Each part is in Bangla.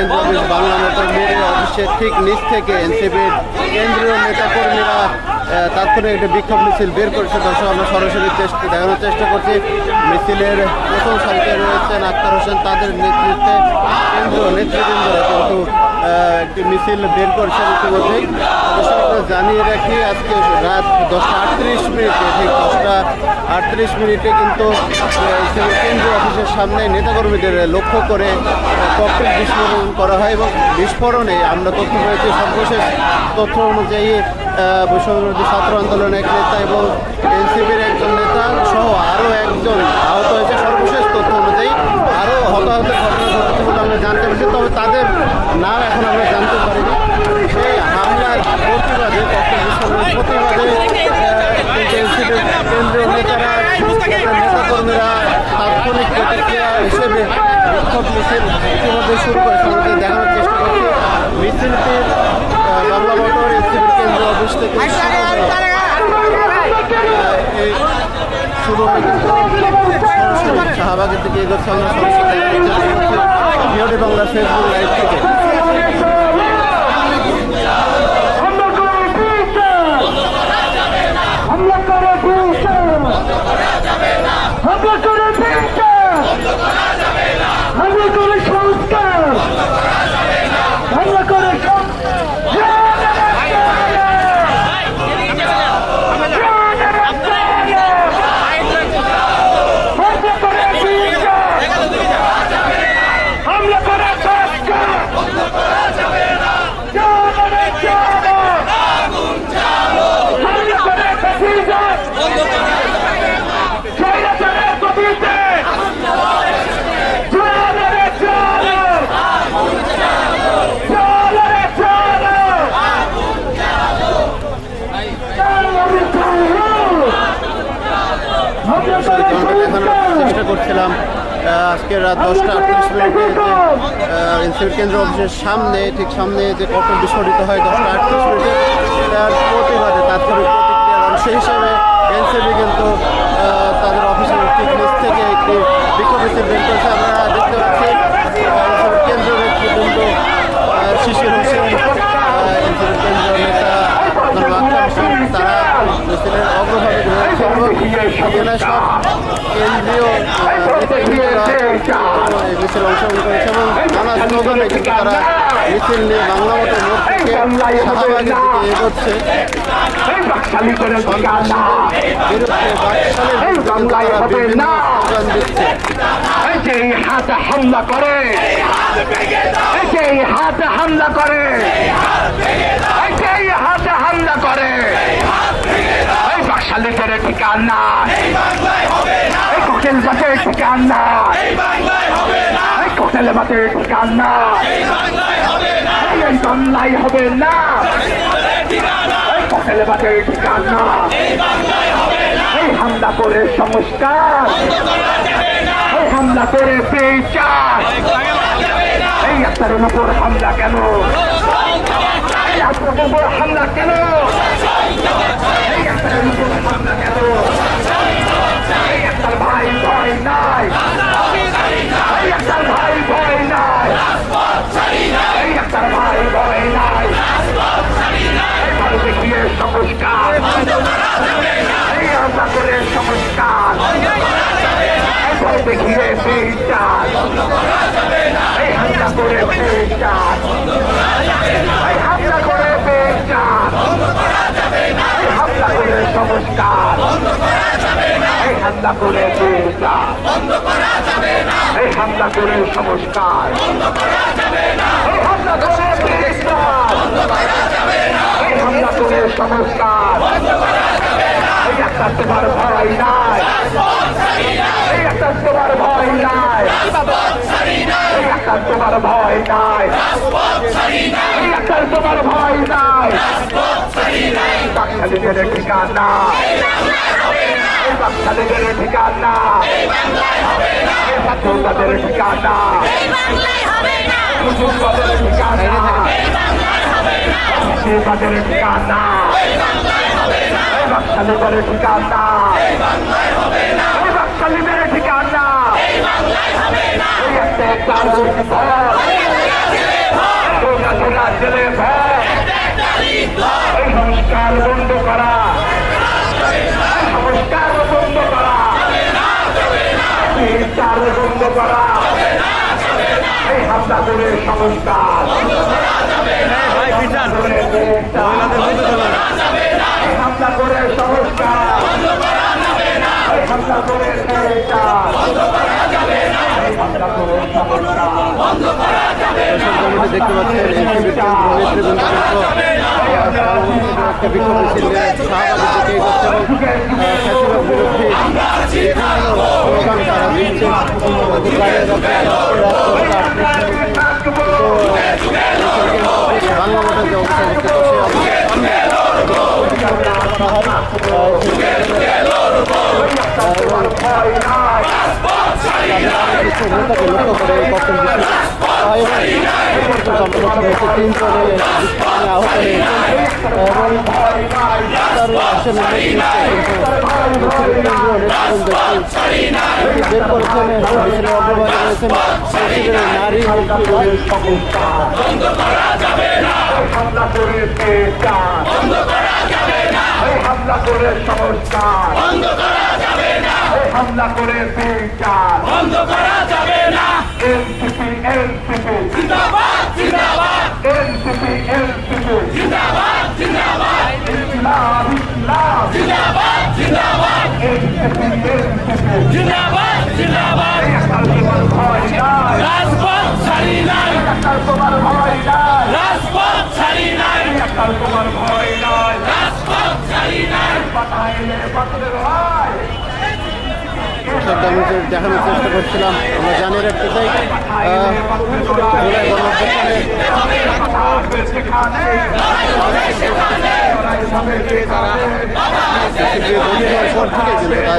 কেন্দ্র অফিস বাংলা মোটর মিডিয়া অফিসের ঠিক নিচ থেকে এনসিপির কেন্দ্রীয় নেতাকর্মীরা তাৎক্ষণিক একটি বিক্ষোভ মিছিল বের করেছে। দর্শক আমরা সরাসরি চেষ্টা দেখানোর চেষ্টা করছি। মিছিলের প্রথম সারিতে রয়েছেন আক্তার হোসেন। তাদের নেতৃত্বে কেন্দ্র নেতৃবৃন্দরা কিন্তু একটি মিছিল বের করছেন ইতিমধ্যেই দর্শক জানিয়ে রাখি, আজকে রাত দশটা আটত্রিশ মিনিটে, ঠিক দশটা আটত্রিশ মিনিটে কিন্তু কেন্দ্রীয় অফিসের সামনে নেতাকর্মীদের লক্ষ্য করে ককটেল বিস্ফোরণ করা হয় এবং বিস্ফোরণে আমরা তথ্য পেয়েছি সর্বশেষ তথ্য অনুযায়ী বৈষম্যবিরোধী ছাত্র আন্দোলনের এক নেতা এবং এনসিপির একজন নেতা সহ আরও একজন আহত হয়েছে। সর্বশেষ তথ্য অনুযায়ী আরও হতাহতের ঘটনা ঘটেছে বলে আমরা জানতে পেরেছি, তবে তাদের নাম এখন আমরা জানতে পারিনি। সেই হামলার প্রতিবাদে, ককটেল বিস্ফোরণের প্রতিবাদে কেন্দ্রীয় নেতারা নেতাকর্মীরা তাৎক্ষণিক প্রতিক্রিয়া হিসেবে বিক্ষোভ মিছিল ইতিমধ্যে শুরু করে সবাইকে দেখানোর চেষ্টা করছে মিছিলটির বাংলা মোটর এনসিপির কেন্দ্র অফিস থেকে শুরু হয়ে হয়ে কিন্তু শাহবাগের দিকে এগোচ্ছে আমরা সরাসরি বাংলা ফেসবুক লাইভ থেকে হামলা করে দিয়েছে হামলা করে দিয়েছে হামলা করে দিয়েছে হামলা করে সংস্কার হামলা করে হামলা করে সংস্কার সরাসরি আমরা দেখানোর চেষ্টা করছিলাম আহ, আজকে রাত দশটা আটত্রিশ মিনিটে এনসিপি কেন্দ্র অফিসের সামনে ঠিক সামনে যে কখন বিস্ফোরিত হয় দশটা আটত্রিশ মিনিটে তার প্রতিবাদে তাৎক্ষণিক প্রতিক্রিয়ার অংশ হিসেবে এনসিপি কিন্তু তাদের অফিসের ঠিক নিচ থেকে একটি বিক্ষোভ মিছিল বের করেছে। আমরা দেখতে পাচ্ছি এনসিপি কেন্দ্র নেতৃবৃন্দ আহ, শিশির হোসেন এনসিপি কেন্দ্রীয় নেতা তারা মিছিলের এবং এখানে সব কেন্দ্রীয় নেতৃবৃন্দরা মিছিল অংশগ্রহণ করেছে এবং নানা স্লোগানে কিন্তু তারা মিছিল নিয়ে বাংলা মতো মোড় থেকে শাহবাগের দিকে এগোচ্ছে হামলা করে হাতে হামলা করে হাতে হামলা করে। বাকশালীদের ঠিকানা এই কোটেল বাটের ঠিকানা এই কোটেল বাটের ঠিকানা এই বাংলায় হবে না। এই কোটেল বাটের ঠিকানা এই হামলা করে সংস্কার। এই হামলা করে বিচার এই আত্মারের উপর হামলা কেন? আত্মার উপর হামলা কেন? এই আত্মারের উপর হামলা কেন? এই আত্মার ভাই ভয় নাই। এই আত্মার ভাই ভয় নাই। এই আত্মার ভাই ভয় নাই। ভারতে গিয়ে সংস্কার। এই হামলা করে সংস্কার। ভারতে ঘিরে বিচার। এই হামলা করে বিচার এই হামলা করে বিচার এই হামলা করে সংস্কার এই হামলা করে এই হামলা করে সংস্কার। এই হামলা করে এই হামলা করে সংস্কার। এই একটা তোমার ভয় নাই। এই একটা তোমার ভয় নাই। এই তোমার ভয় নাই। বাচ্চাদের ঠিকানা। এই বাচ্চাদের ঠিকানা। এই বাচ্চাদের ঠিকানা মুসলমানের ঠিকানা মুসলমানের ঠিকানা। এই বাচ্চাদের ঠিকানা এই বাচ্চাদের ঠিকানা এই একটা একটা করে সংস্কার বন্ধ করা। সংস্কার কমিটি দেখতে পাচ্ছেন এনসিপির কেন্দ্র নেতৃবৃন্দ একটা বাংলা ভোটের যে অবস্থা দেখতে নারী হামলা করে হামলা করে সংস্কার হামলা করে দেশটা এনসিপি এনসিপি এনসিপি এনসিপি ইসলাম ইসলাম এনসিপি এনসিপি একটার তোমার ভয় নাই। একটার তোমার ভয় নাই। একটার তোমার ভয় নাই। পাঠাইলে পাথরের হয় শব্দ আমি দেখানোর চেষ্টা করছিলাম। আমরা জানি রাখতে চাই থেকে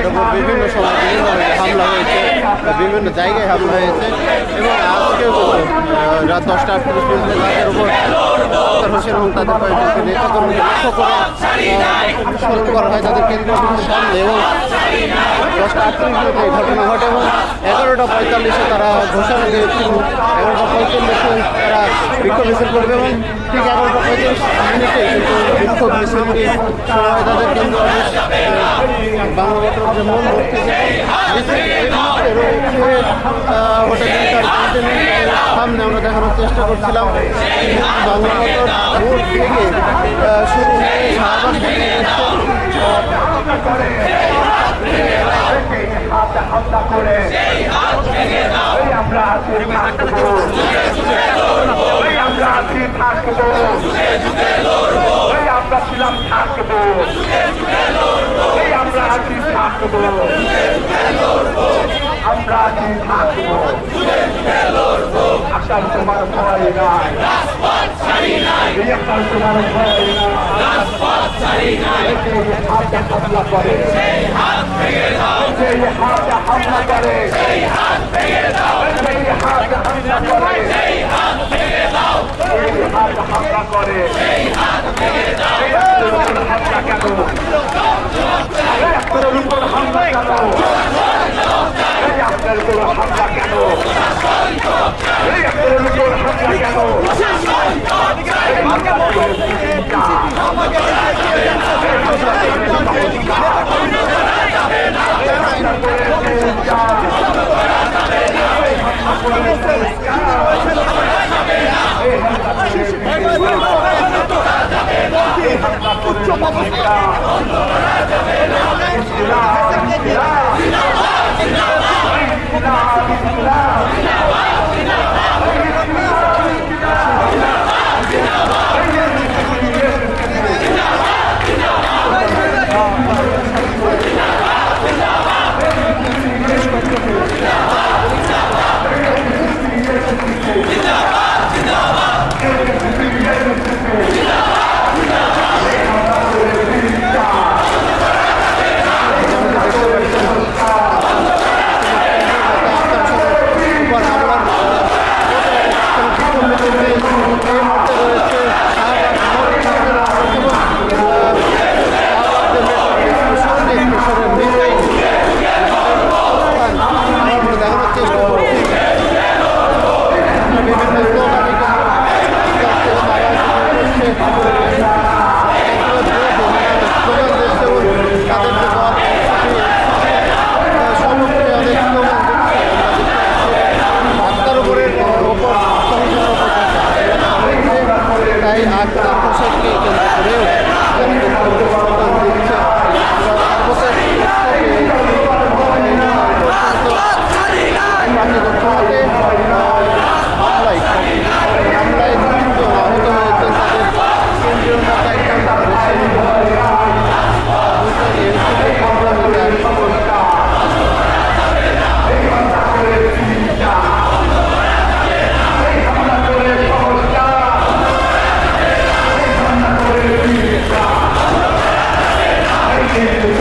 উপর বিভিন্ন সময় বিভিন্নভাবে হামলা হয়েছে। বিভিন্ন জায়গায় হামলা হয়েছে এবং আজকেও রাত দশটা আটত্রিশ মিনিটে তাদের উপর হোসেন এবং তাদের কয়েকজন নেতাকর্মীকে লক্ষ্য করে স্মরণ করা হয় তাদের কেন্দ্রীয় এবং দশটা আটত্রিশ মিনিটে এই ঘটনা ঘটে এবং এগারোটা পঁয়তাল্লিশে তারা ঘোষণা দিয়েছিল, এগারোটা পঁয়তাল্লিশে তারা বিক্ষোভ মিছিল করবে এবং ঠিক এগারোটা পঁয়তাল্লিশ কিন্তু বিক্ষোভ মিছিলটি শুরু তাদের কেন্দ্র অফিস বাংলা যে কন্টিনেন্টের সামনে আমরা দেখানোর চেষ্টা করছিলাম। বাংলা মোড় থেকে থেকে হামলা করে ওই আমরা আছি থাকব ওই আমরা আছি থাকব ওই আমরা ছিলাম থাকব ওই আমরা আছি থাকব আমরা আছি থাকব আসার তোমার ভয় নাই আসার তোমার ভয় নাই হাতে হামলা করে হামলা করে সেই হাতে হামলা করে সেই হাতে উপর হামলা কেন এই একটার উপর হামলা কেন এই হামলা করে উপর হামলার বিক্ষোভ মিছিল এই মুহূর্তে রয়েছে শাহবাগ মোড় এবং, আহ, শাহবাগ যে মেট্রো স্টেশন, এই স্টেশনের নিচেই অবস্থান আমরা দেখানোর চেষ্টা করছি বিভিন্ন স্লোগান এই আখতার হোসেনকে কেন্দ্র tempo.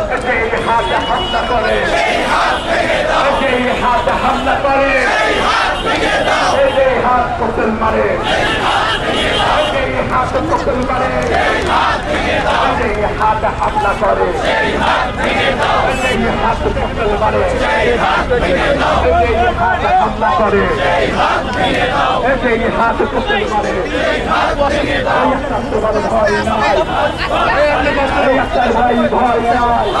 হামলা করে সেই হাত হামলা করে সেই হাত কোসল মারে সেই হাত কোসল মারে সেই হাত হামলা করে সেই হাত কোসল মারে সেই হাত হামলা করে সেই হাত কোসল মারে মাইকটা দেন মাইকটা দেন আসবে না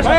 আসবে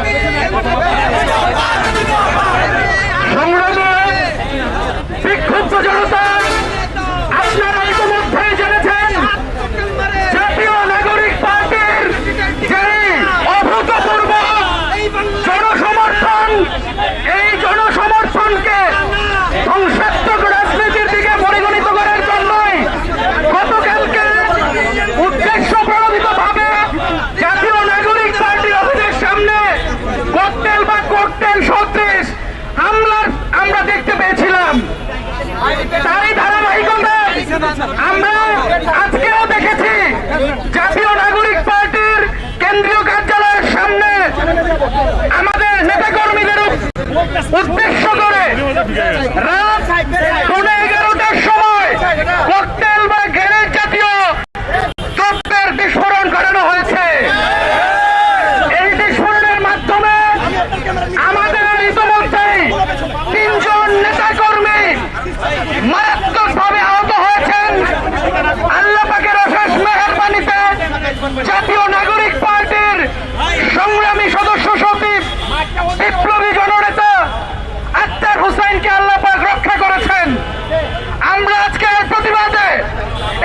সংগ্রামে বিক্ষুব্ধ জনতা আপনারা ইতিমধ্যে জেনেছেন জাতীয় নাগরিক পার্টির যে অভূতপূর্ব জনসমর্থন এই জনসমর্থনকে ধ্বংসাত্মক রাজনীতির দিকে পরিগণিত করার জন্যই গতকালকে উদ্দেশ্য প্রণোদিত ভাবে জাতীয় নাগরিক পার্টি অফিসের সামনে ককটেল বা কোকটেল সদৃশ হামলার আমরা দেখতে পেয়েছিলাম তারই ধারাবাহিকতায় আমরা আজকেও দেখেছি উদ্দেশ্য করে রাত পৌনে এগারোটার সময় ককটেল বা গ্রেনেড জাতীয় দ্রব্যের বিস্ফোরণ ঘটানো হয়েছে এই বিস্ফোরণের মাধ্যমে আমাদের ইতিমধ্যেই তিনজন নেতাকর্মী মারাত্মকভাবে আহত হয়েছেন আল্লাহ পাকের অশেষ মেহরবানিতে জাতীয় নাগরিক পার্টির সংগ্রামী সদস্য সচিব বিপ্লবী জননেতা আক্তার হুসাইনকে আল্লাহ পাক রক্ষা করেছেন আমরা আজকে এর প্রতিবাদে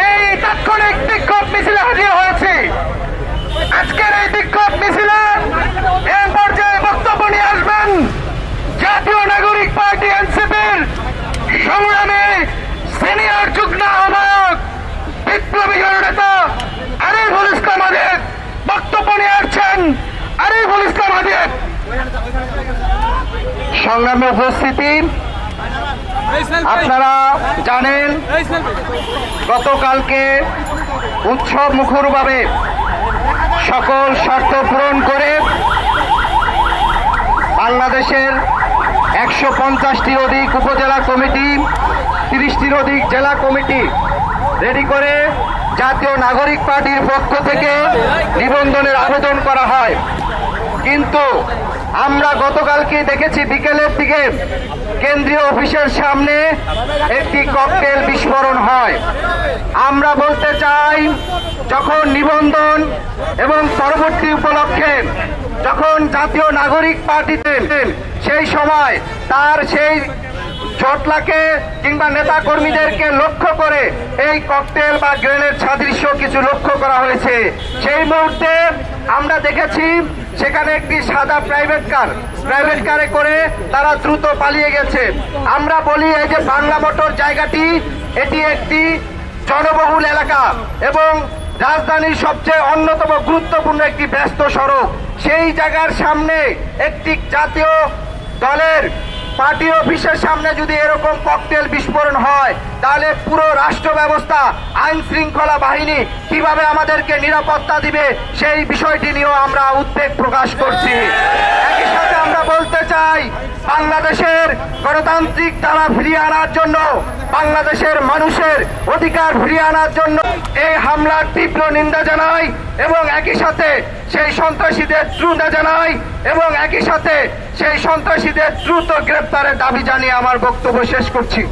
এই তাৎক্ষণিক বিক্ষোভ মিছিলে হাজির হয়েছি আজকের এই বিক্ষোভ মিছিলে এ পর্যায়ে বক্তব্য নিয়ে আসবেন জাতীয় নাগরিক পার্টি এনসিপির সংগ্রামী সিনিয়র যুগ্ম আহ্বায়ক বিপ্লবী জননেতা আরিফুল ইসলাম আদিব বক্তব্য নিয়ে আসছেন আরিফুল ইসলাম আদিব সংগ্রামে উপস্থিতি। আপনারা জানেন, গতকালকে উৎসব মুখরভাবে সকল শর্ত পূরণ করে বাংলাদেশের একশো পঞ্চাশটির অধিক উপজেলা কমিটি, তিরিশটির অধিক জেলা কমিটি রেডি করে জাতীয় নাগরিক পার্টির পক্ষ থেকে নিবন্ধনের আবেদন করা হয়। কিন্তু আমরা গতকালকে দেখেছি বিকেলের দিকে কেন্দ্রীয় অফিসের সামনে একটি ককটেল বিস্ফোরণ হয়। আমরা বলতে চাই, যখন নিবন্ধন এবং পরবর্তী উপলক্ষে যখন জাতীয় নাগরিক পার্টিতে সেই সময় তার সেই জটলাকে কিংবা নেতা কর্মীদেরকে লক্ষ্য করে এই ককটেল বা গ্রেনেড সাদৃশ্য কিছু লক্ষ্য করা হয়েছে। সেই মুহূর্তে আমরা দেখেছি সেখানে একটি সাদা প্রাইভেট কার প্রাইভেট কারে করে তারা দ্রুত পালিয়ে গেছে। আমরা বলি এই যে বাংলা মোটর জায়গাটি, এটি একটি জনবহুল এলাকা এবং রাজধানীর সবচেয়ে অন্যতম গুরুত্বপূর্ণ একটি ব্যস্ত সড়ক। সেই জায়গার সামনে একটি জাতীয় দলের পার্টি অফিসের সামনে যদি এরকম ককটেল বিস্ফোরণ হয়, তাহলে পুরো রাষ্ট্র ব্যবস্থা, আইন শৃঙ্খলা বাহিনী কীভাবে আমাদেরকে নিরাপত্তা দিবে, সেই বিষয়টি নিয়েও আমরা উদ্বেগ প্রকাশ করছি। একই সাথে আমরা বলতে চাই, বাংলাদেশের গণতান্ত্রিক তারা ফিরিয়ে আনার জন্য, বাংলাদেশের মানুষের অধিকার ফিরিয়ে আনার জন্য এই হামলার তীব্র নিন্দা জানাই এবং একই সাথে সেই সন্ত্রাসীদের দ্রুত জানাই এবং একই সাথে সেই সন্ত্রাসীদের দ্রুত গ্রেপ্তারের দাবি জানিয়ে আমার বক্তব্য শেষ করছি।